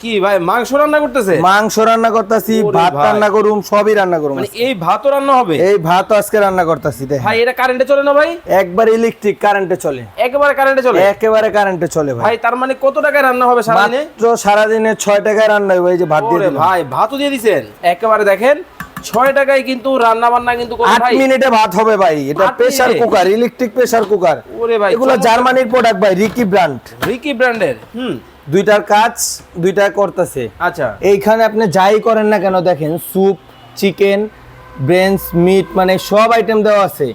কি ভাই মাংস রান্না করতেছে? মাংস রান্না করতেছি ভাত। রান্না করুম সবই রান্না করুম মানে এই ভাতও রান্না হবে? এই ভাত আজকে রান্না করতেছি ভাই এটা কারেন্টে চলে না ভাই? একবার ইলেকট্রিক কারেন্টে চলে। একেবারে কারেন্টে চলে? একেবারে কারেন্টে চলে ভাই। ভাই তার মানে কত টাকায় রান্না হবে সারাদিনে? মাত্র সারাদিনে ছয় টাকায় রান্না হবে এই যে ভাত দিয়ে ভাই ভাতও দিয়ে দিছেন? একেবারে দেখেন ছয় টাকায় কিন্তু রান্না বান্না কিন্তু আট মিনিটে ভাত হবে ভাই এটা pressure cooker electric pressure cooker ওরে ভাই এগুলো জার্মানির প্রোডাক্ট ভাই রিকি ব্র্যান্ড রিকি ব্র্যান্ডের হুম। দুইটার কাজ দুইটা করতেছে। আচ্ছা। এইখানে আপনি যাই করেন না কেন দেখেন স্যুপ চিকেন ব্রেন্স মিট মানে সব আইটেম দেওয়া আছে।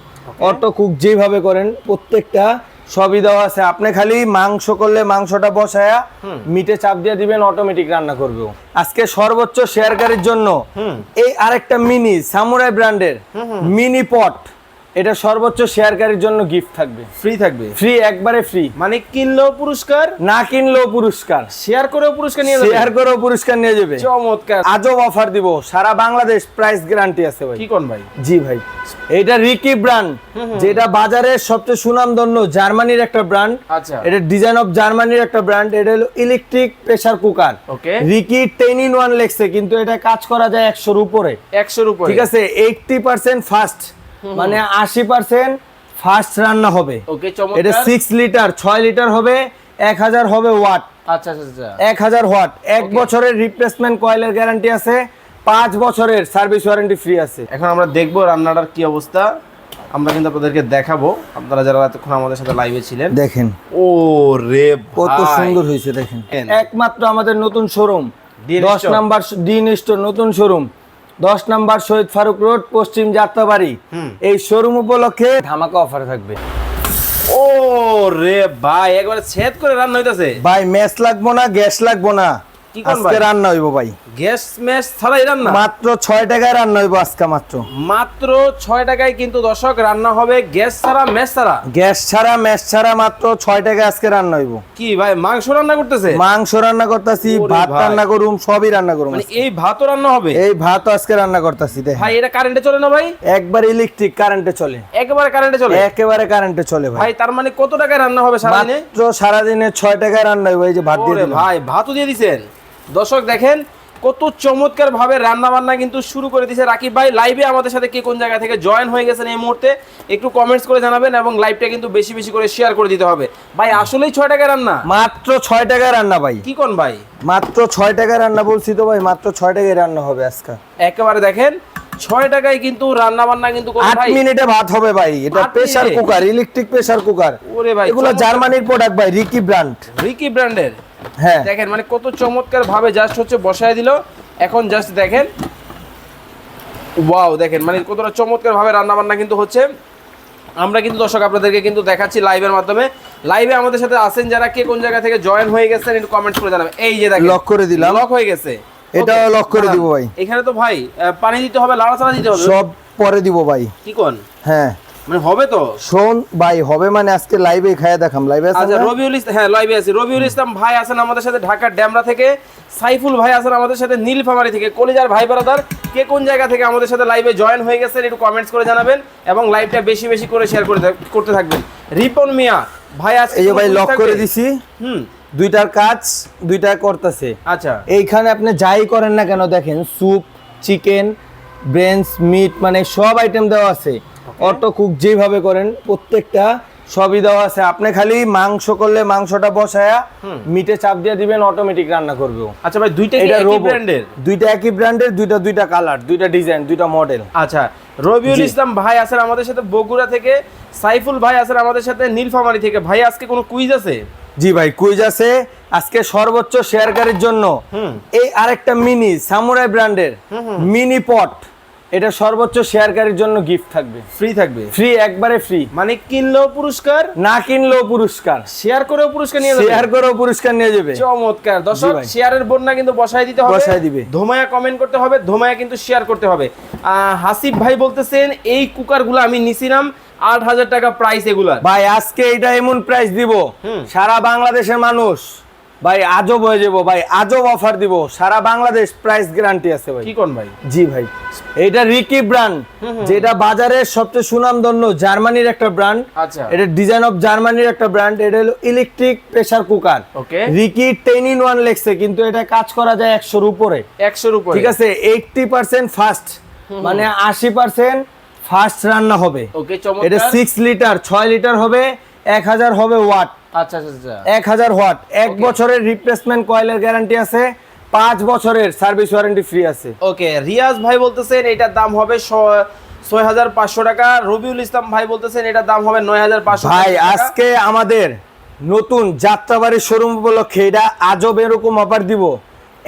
অটো কুক যেভাবে করেন প্রত্যেকটা সবই দেওয়া আছে। আপনি খালি মাংস করলে মাংসটা বসায়া মিটে চাপ দিয়ে দিবেন অটোমেটিক রান্না করবে আজকে সর্বোচ্চ শেয়ারকারীর জন্য এই আরেকটা মিনি সামুরাই ব্র্যান্ডের মিনি পট এটা সর্বোচ্চ শেয়ারকারীর জন্য গিফট থাকবে। ফ্রি থাকবে? ফ্রি একবারে ফ্রি মানে কিনলেও পুরস্কার? না কিনলেও পুরস্কার। শেয়ার করেও পুরস্কার নিয়ে যাবে? শেয়ার করেও পুরস্কার নিয়ে যাবে। চমৎকার। আজব অফার দিব। সারা বাংলাদেশ প্রাইস গ্যারান্টি আছে ভাই। কি কোন ভাই? জি ভাই। এটা রিকি ব্র্যান্ড যেটা বাজারের সবচেয়ে সুনামধন্য জার্মানির একটা ব্র্যান্ড আচ্ছা। এটা ডিজাইন অফ জার্মানির একটা ব্র্যান্ড এটা হলো ইলেকট্রিক প্রেসার কুকার ওকে রিকি টেন ইন ওয়ান লেখছে কিন্তু এটা কাজ করা যায় একশোর উপরে। একশোর উপরে। ঠিক আছে? এইটটি পার্সেন্ট ফাস্ট মানে আশি পার্সেন্ট ফার্স্ট রান্না হবে। ওকে এটা সিক্স লিটার ছয় লিটার হবে এক হাজার হবে ওয়াট আচ্ছা আচ্ছা আচ্ছা। এক হাজার ওয়াট এক বছরের রিপ্লেসমেন্ট কয়েলের গ্যারান্টি আছে পাঁচ বছরের সার্ভিস ওয়ারেন্টি ফ্রি আছে। এখন আমরা দেখব রান্নাটার কি অবস্থা। আমরা কিন্তু আপনাদেরকে দেখাবো। আপনারা যারা এতক্ষণ আমাদের সাথে লাইভে ছিলেন। দেখেন। ও রে কত সুন্দর হয়েছে দেখেন। দেখেন। একমাত্র আমাদের নতুন শোরুম দশ নাম্বার ডিন স্টোর নতুন শোরুম দশ নাম্বার শহীদ ফারুক রোড পশ্চিম যাত্রাবাড়ি। এই শোরুম উপলক্ষে ধামাকা অফার থাকবে। ও রে ভাই একবারে ছেদ করে রান্না হইতাছে। ভাই ম্যাচ লাগবো না গ্যাস লাগবো না। আজকে রান্না হইব ভাই। গ্যাস ম্যাশ ছাড়াই রান্না? মাত্র ছয় টাকায় রান্না হইব আজকে মাত্র। মাত্র ছয় টাকায় কিন্তু দর্শক রান্না হবে গ্যাস ছাড়া ম্যাশ ছাড়া? গ্যাস ছাড়া ম্যাচ ছাড়া মাত্র ছয় টাকায় আজকে রান্না হইব। কি ভাই মাংস রান্না করতেছে? মাংস রান্না করতেছি ভাত রান্না করুম সবই রান্না করুম মানে এই ভাতও রান্না হবে? এই আজকে রান্না করতেছি দেখ। ভাই এটা কারেন্টে চলে না ভাই? একবার ইলেকট্রিক কারেন্টে চলে। একেবারে কারেন্টে চলে? একেবারে কারেন্টে চলে ভাই। ভাই তার মানে কত টাকায় রান্না হবে সারাদিনে? মাত্র সারাদিনে ছয় টাকায় রান্না হইব এই যে ভাত দিয়ে ভাই ভাতও দিয়ে দিছেন? দর্শক দেখেন কত চমৎকার ভাবে রান্না বান্না কিন্তু শুরু করে দিয়েছে রাকিব ভাই। লাইভে আমাদের সাথে কে কোন জায়গা থেকে জয়েন হয়ে গেছেন এই মুহূর্তে একটু কমেন্টস করে জানাবেন এবং লাইভটা কিন্তু বেশি বেশি করে শেয়ার করে দিতে হবে। ভাই আসলেই ছয় টাকায় রান্না? মাত্র ছয় টাকায় রান্না ভাই। কি কোন ভাই? মাত্র ছয় টাকায় রান্না বলছি তো ভাই মাত্র ছয় টাকায় রান্না হবে আজকে। একেবারে দেখেন ছয় টাকায় কিন্তু রান্না বান্না কিন্তু আট মিনিটে ভাত হবে ভাই এটা pressure cooker electric pressure cooker ওরে ভাই এগুলো জার্মানির প্রোডাক্ট ভাই রিকি ব্র্যান্ড রিকি ব্র্যান্ডের হ্যাঁ। দেখেন মানে কত চমৎকার ভাবে জাস্ট হচ্ছে বসায় দিল। এখন জাস্ট দেখেন। ওয়াও দেখেন মানে কতটা চমৎকার ভাবে রান্না বান্না কিন্তু হচ্ছে। আমরা কিন্তু দর্শক আপনাদেরকে কিন্তু দেখাচ্ছি লাইভের মাধ্যমে। লাইভে আমাদের সাথে আছেন যারা কে কোন জায়গা থেকে জয়েন হয়ে গেছেন একটু কমেন্ট করে জানাবেন। এই যে দেখেন লক করে দিলাম। লক হয়ে গেছে। এটা লক করে। দিব ভাই। এখানে তো ভাই পানি দিতে হবে লাড়াচাড়া দিতে হবে। সব পরে দিব ভাই। কি কোন? হ্যাঁ। মানে হবে তো? শোন ভাই হবে মানে আজকে লাইভে খায়া দেখাম। লাইভে আচ্ছা রবিউল ইসলাম হ্যাঁ লাইভে আছে। রবিউল ইসলাম ভাই আছেন আমাদের সাথে ঢাকার ড্যামরা থেকে। সাইফুল ভাই আছেন আমাদের সাথে নীলফামারি থেকে। কলিজার ভাই ব্রাদার কে কোন জায়গা থেকে আমাদের সাথে লাইভে জয়েন হয়ে গেছেন একটু কমেন্টস করে জানাবেন এবং লাইভটা বেশি বেশি করে শেয়ার করে করতে থাকবেন। রিপন মিয়া ভাই আজকে এই ভাই লক করে দিছি। হুম। দুইটার কাজ দুইটা করতেছে। আচ্ছা। এইখানে আপনি যাই করেন না কেন দেখেন স্যুপ চিকেন ব্রেন্স মিট মানে সব আইটেম দেওয়া আছে। অটো কুক যেভাবে করেন প্রত্যেকটা সবই দেওয়া আছে। আপনি খালি মাংস করলে মাংসটা বসায়া মিটে চাপ দিয়ে দিবেন অটোমেটিক রান্না করবে আচ্ছা ভাই দুইটা কি এটা একই ব্র্যান্ডের দুইটা একই ব্র্যান্ডের দুইটা দুইটা কালার দুইটা ডিজাইন দুইটা মডেল আচ্ছা রবিউল ইসলাম ভাই আছেন আমাদের সাথে বগুড়া থেকে। সাইফুল ভাই আছেন আমাদের সাথে নীলফামারি থেকে। ভাই আজকে কোনো কুইজ আছে? জি ভাই কুইজ আছে। আজকে সর্বোচ্চ শেয়ারকারীর জন্য। এই আরেকটা মিনি সামুরাই ব্র্যান্ডের মিনি পট এটা সর্বোচ্চ শেয়ারকারীর জন্য গিফট থাকবে। ফ্রি থাকবে? ফ্রি একবারে ফ্রি মানে কিনলেও পুরস্কার? না কিনলেও পুরস্কার। শেয়ার করেও পুরস্কার নিয়ে যাবে? শেয়ার করেও পুরস্কার নিয়ে যাবে। চমৎকার। দর্শক শেয়ারের বন্যা কিন্তু বসায় দিতে হবে। বসায় দিবে। ধোমায়া কমেন্ট করতে হবে ধোমায়া কিন্তু শেয়ার করতে হবে। হাসিব ভাই বলতেছেন এই কুকারগুলো আমি নিছিলাম আট হাজার টাকা প্রাইস এগুলার। ভাই আজকে এটা এমন প্রাইস দিব। সারা বাংলাদেশের মানুষ ভাই আজব হয়ে যাব ভাই আজব অফার দিব। সারা বাংলাদেশ প্রাইস গ্যারান্টি আছে ভাই। কি কোন ভাই? জি ভাই এটা রিকি ব্র্যান্ড যেটা বাজারের সবচেয়ে সুনামধন্য জার্মানির একটা ব্র্যান্ড আচ্ছা। এটা ডিজাইন অফ জার্মানির একটা ব্র্যান্ড এটা হলো ইলেকট্রিক প্রেসার কুকার ওকে রিকি টেন ইন ওয়ান লেখছে কিন্তু এটা কাজ করা যায় একশোর উপরে। একশোর উপরে। ঠিক আছে এইটটি পার্সেন্ট ফাস্ট মানে আশি পার্সেন্ট ফাস্ট রান্না হবে। ওকে এটা চমৎকার সিক্স লিটার ছয় লিটার হবে এক হাজার হবে ওয়াট আচ্ছা আচ্ছা আচ্ছা। এক হাজার ওয়াট। এক বছরের রিপ্লেসমেন্ট কয়েলের গ্যারান্টি আছে পাঁচ বছরের সার্ভিস ওয়ারেন্টি ফ্রি আছে। ওকে রিয়াজ ভাই বলতেছেন এটার দাম হবে ছয় হাজার পাঁচশো টাকা রবিউল ইসলাম ভাই বলতেছেন এটার দাম হবে নয় হাজার পাঁচশো ভাই আজকে আমাদের নতুন যাত্রাবাড়ির শোরুম উপলক্ষে এটা আজব এরকম অফার দিব।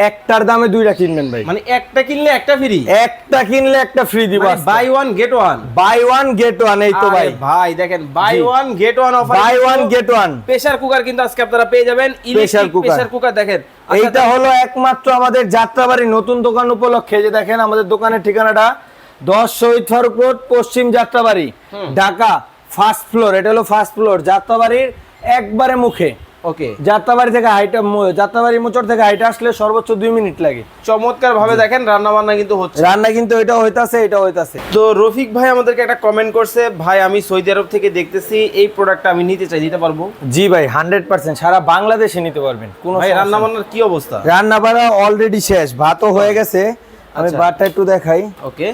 একটার দামে দুইটা কিনবেন ভাই। মানে একটা কিনলে একটা ফ্রি একটা কিনলে একটা ফ্রি দিব buy one get one buy one get one এই তো ভাই। ভাই দেখেন buy one get one offer buy one get one pressure cooker কিন্তু আজকে আপনারা পেয়ে যাবেন। Electric cooker। প্রেসার কুকার দেখেন। আচ্ছা, এইটা হলো একমাত্র আমাদের যাত্রাবাড়ি নতুন দোকান উপলক্ষে। যে দেখেন আমাদের দোকানের ঠিকানাটা। দশ শহীদ ফারুক রোড পশ্চিম যাত্রাবাড়ি ঢাকা ফার্স্ট ফ্লোর এটা হলো ফার্স্ট ফ্লোর যাত্রাবাড়ির একবারে মুখে। ওকে যাত্রাবাড়ি থেকে হাইটা যাত্রাবাড়ি মোচড় থেকে হাইটা আসলে সর্বোচ্চ দুই মিনিট লাগে। চমৎকার ভাবে দেখেন রান্না বান্না কিন্তু হচ্ছে। রান্না কিন্তু এটাও হইতাছে এটাও হইতাছে। তো রফিক ভাই আমাদেরকে একটা কমেন্ট করছে ভাই আমি সৌদি আরব থেকে দেখতেছি এই প্রোডাক্টটা আমি নিতে চাই দিতে পারব? জি ভাই হান্ড্রেড পার্সেন্ট সারা বাংলাদেশে নিতে পারবেন কোনো ভাই রান্না বান্নার কি অবস্থা? রান্না বান্না অলরেডি শেষ ভাতও হয়ে গেছে। আমি আচ্ছা। ভাতটা একটু দেখাই। ওকে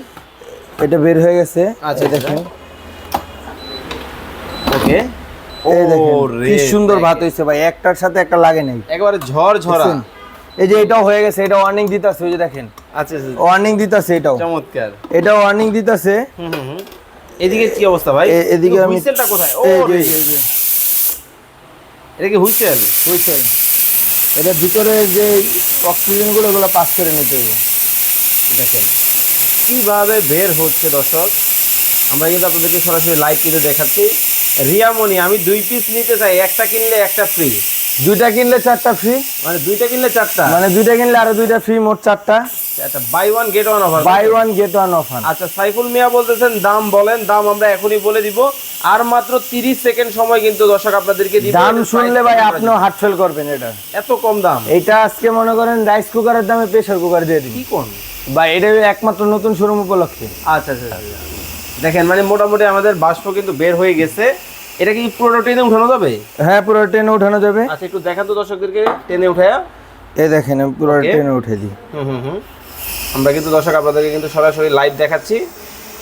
এটা বের হয়ে গেছে। আচ্ছা, দেখেন। ওকে এই দেখেন কি সুন্দর ভাত হইছে ভাই একটার সাথে একটা লাগে নাই। একেবারে ঝড় ঝরা এই যে এটাও হয়ে গেছে এটা ওয়ার্নিং দিতাছে ওই যে দেখেন। আচ্ছা আচ্ছা, ওয়ার্নিং দিতাছে এটাও। চমৎকার। এটা ওয়ার্নিং দিতাছে। হুম। এদিকে কি অবস্থা ভাই? এদিকে আমি হুইসেলটা কোথায়? ও এই যে, এটা কি হুইসেল? বুঝছেন এটা ভিতরে যে অক্সিজেনগুলো ওগুলো পাস করে নিতে হবে। দেখেন কীভাবে বের হচ্ছে দর্শক? আমরা কিন্তু আপনাদেরকে সরাসরি লাইভ কিন্তু দেখাচ্ছি। রিয়ামনি আমি দুই পিস নিতে চাই একটা কিনলে একটা ফ্রি দুইটা কিনলে চারটা ফ্রি মানে দুইটা কিনলে চারটা? মানে দুইটা কিনলে আরও দুইটা ফ্রি মোট চারটা। আচ্ছা buy one get one offer buy one get one offer আচ্ছা সাইফুল মিয়া বলতেছেন দাম বলেন দাম আমরা এখনই বলে দিব। আর মাত্র 30 সেকেন্ড সময় কিন্তু দর্শক আপনাদেরকে দিব। দাম শুনলে ভাই আপনিও হার্ট ফেল করবেন এটা। এত কম দাম? এটা আজকে মনে করেন রাইস কুকারের দামে প্রেসার কুকার দিয়ে দিবি। কি কোন ভাই এটা একমাত্র নতুন শোরুম উপলক্ষে। আচ্ছা আচ্ছা আচ্ছা। দেখেন মানে মোটামুটি আমাদের বাষ্প কিন্তু বের হয়ে গেছে। এটা কি পুরো ট্রেনে উঠানো যাবে? হ্যাঁ পুরো ট্রেনে উঠানো যাবে। আচ্ছা একটু দেখান তো দর্শকদেরকে ট্রেনে উঠায়া এই দেখেন আমি পুরো. ট্রেনে উঠে দিই। হুম হুম হুম। আমরা কিন্তু দর্শক আপনাদেরকে কিন্তু সরাসরি লাইভ দেখাচ্ছি।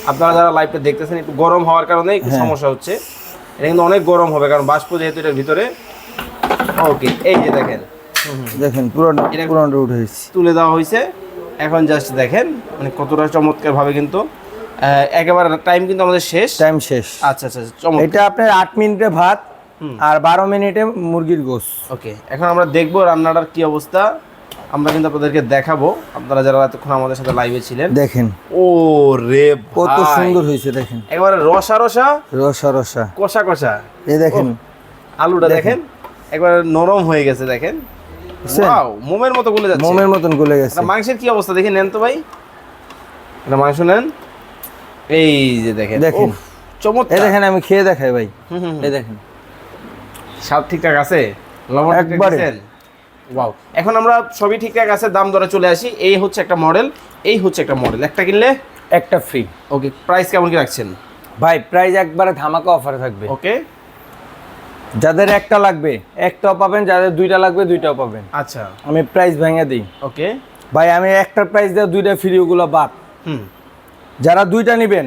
আপনারা যারা লাইভটা দেখতেছেন একটু গরম হওয়ার কারণে একটু হ্যাঁ। সমস্যা হচ্ছে। এটা কিন্তু অনেক গরম হবে কারণ বাষ্প যেহেতু এটার ভিতরে। ওকে এই যে দেখেন। দেখেন পুরো এটা- পুরোটা উঠে গেছি। তুলে দেওয়া হয়েছে। এখন জাস্ট দেখেন মানে কতটা চমৎকার ভাবে কিন্তু একেবারে টাইম কিন্তু আমাদের শেষ। টাইম শেষ। আচ্ছা আচ্ছা চমৎকার। এটা আপনার আট মিনিটে ভাত আর বারো মিনিটে মুরগির গোস ওকে এখন আমরা দেখব রান্নাটার কি অবস্থা। আমরা কিন্তু আপনাদেরকে দেখাবো। আপনারা যারা এতক্ষণ আমাদের সাথে লাইভে ছিলেন। দেখেন। ও রে কত সুন্দর হয়েছে দেখেন। একেবারে রসা রসা। রসা রসা। কষা কষা। এই দেখেন। আলুটা দেখেন। একবার নরম হয়ে গেছে দেখেন? ওয়াও মোমের মতো গলে যাচ্ছে। মোমের মতন গলে গেছে। মাংসের কি অবস্থা? দেখি নেন তো ভাই। এটা মাংস নেন। এই যে দেখেন দেখেন। চমৎকার। এই দেখেন আমি খেয়ে দেখাই ভাই। এই দেখেন। সব ঠিকঠাক আছে? লবণ একবারে। ওয়াও। এখন আমরা সবই ঠিকঠাক আছে দাম দরে চলে আসি। এই হচ্ছে একটা মডেল এই হচ্ছে একটা মডেল একটা কিনলে? একটা ফ্রি ওকে প্রাইস কেমন কি রাখছেন? ভাই প্রাইস একবারে ধামাকা অফারে থাকবে। ওকে যাদের একটা লাগবে একটাও পাবেন যাদের দুইটা লাগবে দুইটাও পাবেন। আচ্ছা। আমি প্রাইস ভেঙে দিই। ওকে ভাই আমি একটা প্রাইস দেওয়া দুইটা ফ্রি ওগুলো বাদ। হুম। যারা দুইটা নেবেন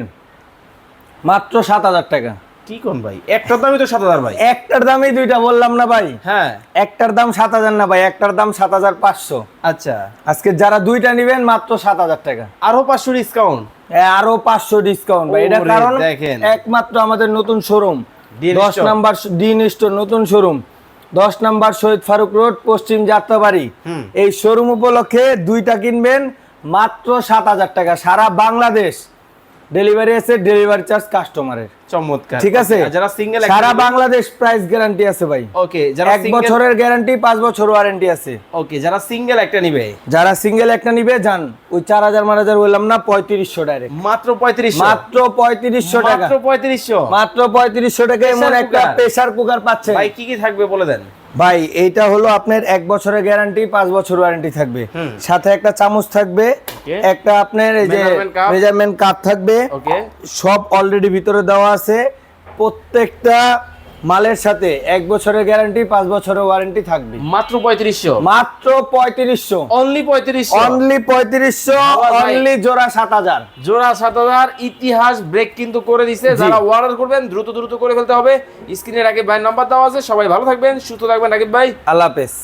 মাত্র সাত হাজার টাকা। কি কোন ভাই? একটার দামই তো সাত হাজার ভাই। একটার দামই দুইটা বললাম না ভাই। হ্যাঁ। একটার দাম সাত হাজার না ভাই একটার দাম সাত হাজার পাঁচশো। আচ্ছা। আজকে যারা দুইটা নেবেন মাত্র সাত হাজার টাকা। আরও পাঁচশো ডিসকাউন্ট আরও পাঁচশো ডিসকাউন্ট ভাই। এটা কারণ দেখেন। একমাত্র আমাদের নতুন শোরুম দশ নাম্বার ডিন স্টোর নতুন শোরুম দশ নাম্বার শহীদ ফারুক রোড পশ্চিম যাত্রাবাড়ি। এই শোরুম উপলক্ষে দুইটা কিনবেন মাত্র সাত হাজার টাকা। সারা বাংলাদেশ ডেলিভারি আছে ডেলিভারি চার্জ কাস্টমারের চমৎকার। ঠিক আছে? যারা সিঙ্গেল সারা বাংলাদেশ প্রাইস গ্যারান্টি আছে ভাই। ওকে যারা এক বছরের গ্যারান্টি পাঁচ বছর ওয়ারেন্টি আছে। ওকে যারা সিঙ্গেল একটা নিবে। যারা সিঙ্গেল একটা নিবে যান ওই চার হাজার মার হাজার বললাম না পঁয়ত্রিশশো ডাইরেক্ট মাত্র পঁয়ত্রিশ মাত্র পঁয়ত্রিশশো টাকা। মাত্র পঁয়ত্রিশশো। মাত্র পঁয়ত্রিশশো টাকা এমন একটা। প্রেসার কুকার পাচ্ছে। ভাই কি কি থাকবে বলে দেন? ভাই এইটা হলো আপনার এক বছরের গ্যারান্টি পাঁচ বছর ওয়ারেন্টি থাকবে। সাথে একটা চামচ থাকবে একটা আপনার এই যে মেজারমেন্ট কাপ থাকবে। সব অলরেডি ভিতরে দেওয়া আছে। প্রত্যেকটা মালের সাথে এক বছরের গ্যারান্টি পাঁচ বছরের ওয়ারেন্টি থাকবে। মাত্র পঁয়ত্রিশশো। মাত্র পঁয়ত্রিশশো। অনলি পঁয়ত্রিশশো। অনলি পঁয়ত্রিশশো অনলি জোড়া সাত হাজার। জোড়া সাত হাজার ইতিহাস ব্রেক কিন্তু করে দিছে। যারা অর্ডার করবেন দ্রুত দ্রুত করে ফেলতে হবে। স্ক্রিনের আগে ভাই নাম্বার দেওয়া আছে সবাই ভালো থাকবেন সুস্থ থাকবেন রাকিব ভাই। আল্লাহ হাফেজ।